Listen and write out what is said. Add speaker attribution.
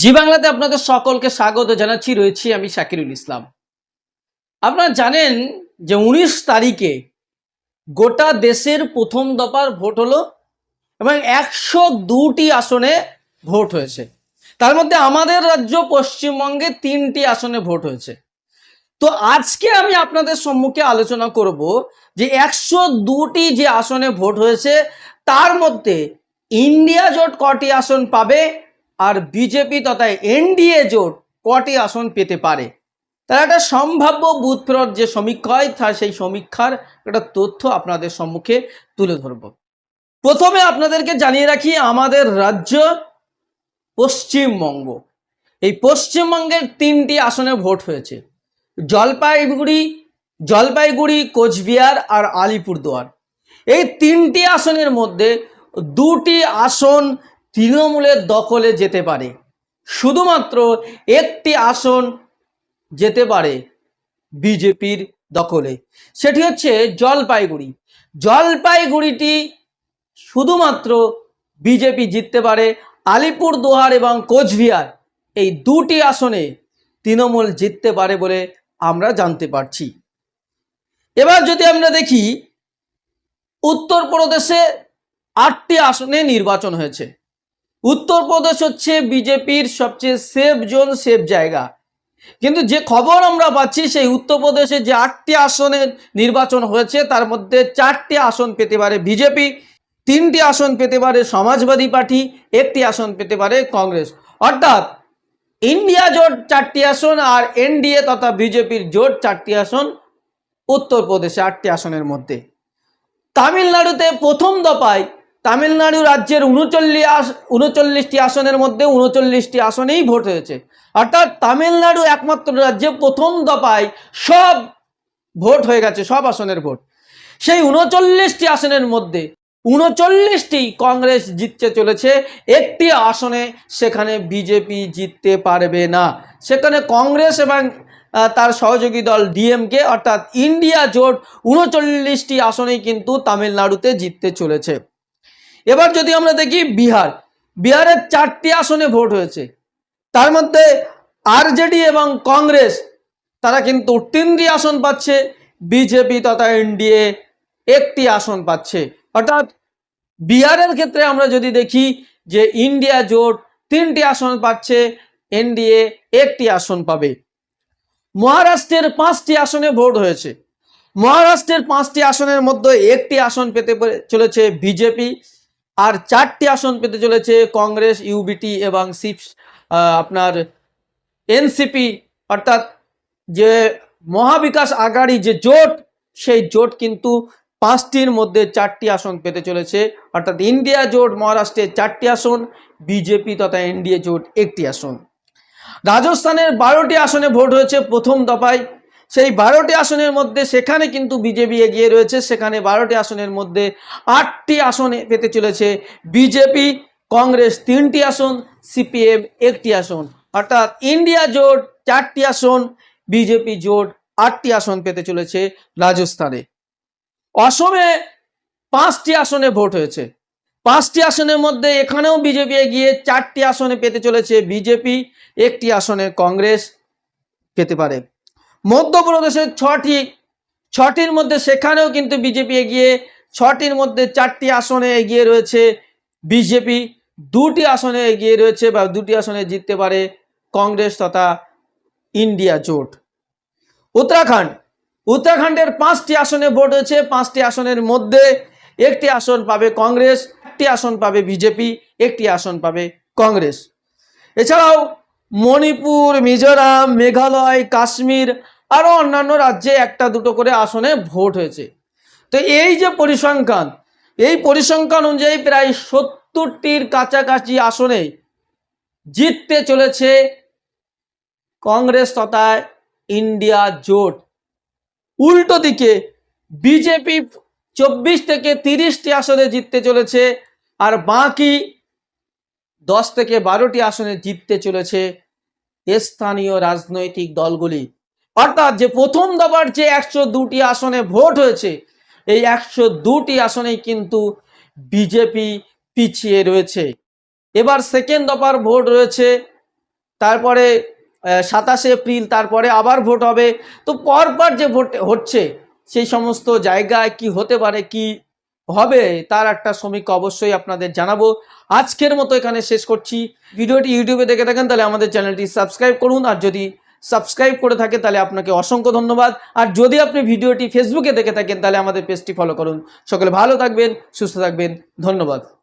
Speaker 1: জি বাংলাতে আপনাদের সকলকে স্বাগত জানাচ্ছি, রয়েছি আমি শাকিরুল ইসলাম। আপনারা জানেন যে উনিশ তারিখে গোটা দেশের প্রথম দফার ভোট হলো এবং একশো দুটি আসনে ভোট হয়েছে। তার মধ্যে আমাদের রাজ্য পশ্চিমবঙ্গে তিনটি আসনে ভোট হয়েছে। তো আজকে আমি আপনাদের সম্মুখে আলোচনা করব যে একশো দুটি যে আসনে ভোট হয়েছে, তার মধ্যে ইন্ডিয়া জোট কটি আসন পাবে আর বিজেপি তথা এনডিএ জোট কটি আসন পেতে পারে। তার একটা সম্ভাব্য বুথ যে সমীক্ষা তার সেই সমীক্ষার একটা তথ্য আপনাদের সম্মুখে তুলে ধরব। প্রথমে আপনাদেরকে জানিয়ে রাখি, আমাদের রাজ্য পশ্চিমবঙ্গ। এই পশ্চিমবঙ্গের তিনটি আসনে ভোট হয়েছে। জলপাইগুড়ি জলপাইগুড়ি, কোচবিহার আর আলিপুরদুয়ার। এই তিনটি আসনের মধ্যে দুটি আসন তৃণমূলের দখলে যেতে পারে। শুধুমাত্র একটি আসন যেতে পারে বিজেপির দখলে। সেটি হচ্ছে জলপাইগুড়ি। জলপাইগুড়িটি শুধুমাত্র বিজেপি জিততে পারে আলিপুরদুয়ার এবং কোচবিহার। এই দুটি আসনে তৃণমূল জিততে পারে বলে আমরা জানতে পারছি। এবার যদি আমরা দেখি, উত্তরপ্রদেশে আটটি আসনে নির্বাচন হয়েছে। উত্তরপ্রদেশ হচ্ছে বিজেপির সবচেয়ে সেফ জোন সেফ জায়গা। কিন্তু যে খবর আমরা পাচ্ছি, সেই উত্তরপ্রদেশে যে আটটি আসনের নির্বাচন হয়েছে, তার মধ্যে চারটি আসন পেতে পারে বিজেপি, তিনটি আসন পেতে পারে সমাজবাদী পার্টি, একটি আসন পেতে পারে কংগ্রেস। অর্থাৎ ইন্ডিয়া জোট চারটি আসন আর এনডিএ তথা বিজেপির জোট চারটি আসন উত্তরপ্রদেশে আটটি আসনের মধ্যে। তামিলনাড়ুতে প্রথম দফায় তামিলনাড়ু রাজ্যের উনচল্লিশ উনচল্লিশটি আসনের মধ্যে উনচল্লিশটি আসনেই ভোট হয়েছে। অর্থাৎ তামিলনাড়ু একমাত্র রাজ্যে প্রথম দফায় সব ভোট হয়ে গেছে, সব আসনের ভোট। সেই উনচল্লিশটি আসনের মধ্যে উনচল্লিশটি কংগ্রেস জিততে চলেছে, একটি আসনে সেখানে বিজেপি জিততে পারবে না। সেখানে কংগ্রেস এবং তার সহযোগী দল ডিএমকে, অর্থাৎ ইন্ডিয়া জোট উনচল্লিশটি আসনেই কিন্তু তামিলনাড়ুতে জিততে চলেছে। এবার যদি আমরা দেখি বিহার, বিহারের চারটি আসনে ভোট হয়েছে। তার মধ্যে আরজেডি এবং কংগ্রেস, তারা কিন্তু তিনটি আসন পাচ্ছে, বিজেপি তথা এনডিএ একটি আসন পাচ্ছে। অর্থাৎ বিহারের ক্ষেত্রে আমরা যদি দেখি যে ইন্ডিয়া জোট তিনটি আসন পাচ্ছে, এনডিএ একটি আসন পাবে। মহারাষ্ট্রের পাঁচটি আসনে ভোট হয়েছে। মহারাষ্ট্রের পাঁচটি আসনের মধ্যে একটি আসন পেতে চলেছে বিজেপি। আর চারটি আসন পেতে চলেছে কংগ্রেস ইউবিটি এবং সিপস আপনার এনসিপি অর্থাৎ যে মহাবিকাশ আগাড়ি যে জোট, সেই জোট কিন্তু পাঁচটির মধ্যে চারটি আসন পেতে চলেছে। অর্থাৎ ইন্ডিয়া জোট মহারাষ্ট্রের চারটি আসন বিজেপি তথা এনডিএ জোট একটি আসন। রাজস্থানের বারোটি আসনে ভোট হয়েছে প্রথম দফায়। সেই বারোটি আসনের মধ্যে সেখানে কিন্তু বিজেপি এগিয়ে রয়েছে। সেখানে বারোটি আসনের মধ্যে আটটি আসনে পেতে চলেছে বিজেপি, কংগ্রেস তিনটি আসন, সিপিএম একটি আসন। অর্থাৎ ইন্ডিয়া জোট চারটি আসন, বিজেপি জোট আটটি আসন পেতে চলেছে রাজস্থানে। অসমে পাঁচটি আসনে ভোট হয়েছে। পাঁচটি আসনের মধ্যে এখানেও বিজেপি এগিয়ে চারটি আসনে পেতে চলেছে বিজেপি, একটি আসনে কংগ্রেস পেতে পারে। মধ্যপ্রদেশের ছটি, ছটির মধ্যে সেখানেও কিন্তু বিজেপি এগিয়ে, ছটির মধ্যে চারটি আসনে এগিয়ে রয়েছে বিজেপি, দুটি আসনে এগিয়ে রয়েছে বা দুটি আসনে জিততে পারে কংগ্রেস তথা ইন্ডিয়া জোট। উত্তরাখণ্ড, উত্তরাখণ্ডের পাঁচটি আসনে ভোট হয়েছে, পাঁচটি আসনের মধ্যে একটি আসন পাবে কংগ্রেস, একটি আসন পাবে বিজেপি, একটি আসন পাবে কংগ্রেস। এছাড়াও মণিপুর, মিজোরাম, মেঘালয়, কাশ্মীর আরও অন্যান্য রাজ্যে একটা দুটো করে আসনে ভোট হয়েছে। তো এই যে পরিসংখ্যান, এই পরিসংখ্যান অনুযায়ী প্রায় সত্তরটির কাছাকাছি আসনে জিততে চলেছে কংগ্রেস তথা ইন্ডিয়া জোট। উল্টো দিকে বিজেপি চব্বিশ থেকে তিরিশটি আসনে জিততে চলেছে আর বাকি দশ থেকে বারোটি আসনে জিততে চলেছে স্থানীয় রাজনৈতিক দলগুলি। অর্থাৎ যে প্রথম দফার যে একশো দুটি আসনে ভোট হয়েছে, এই একশো দুটি আসনেই কিন্তু বিজেপি পিছিয়ে রয়েছে। এবার সেকেন্ড দফার ভোট রয়েছে, তারপরে সাতাশে এপ্রিল, তারপরে আবার ভোট হবে। তো পরপর যে ভোট হচ্ছে, সেই সমস্ত জায়গায় কি হতে পারে, কি হবে, তার একটা সমীক্ষা অবশ্যই আপনাদের জানাব। আজকের মতো এখানে শেষ করছি। ভিডিওটি ইউটিউবে দেখে থাকেন, তাহলে আমাদের চ্যানেলটি সাবস্ক্রাইব করুন, আর যদি সাবস্ক্রাইব করে থাকে, তাহলে আপনাকে অসংখ্য ধন্যবাদ। আর যদি আপনি ভিডিওটি ফেসবুকে দেখে থাকেন, তাহলে আমাদের পেজটি ফলো করুন। সকলে ভালো থাকবেন, সুস্থ থাকবেন, ধন্যবাদ।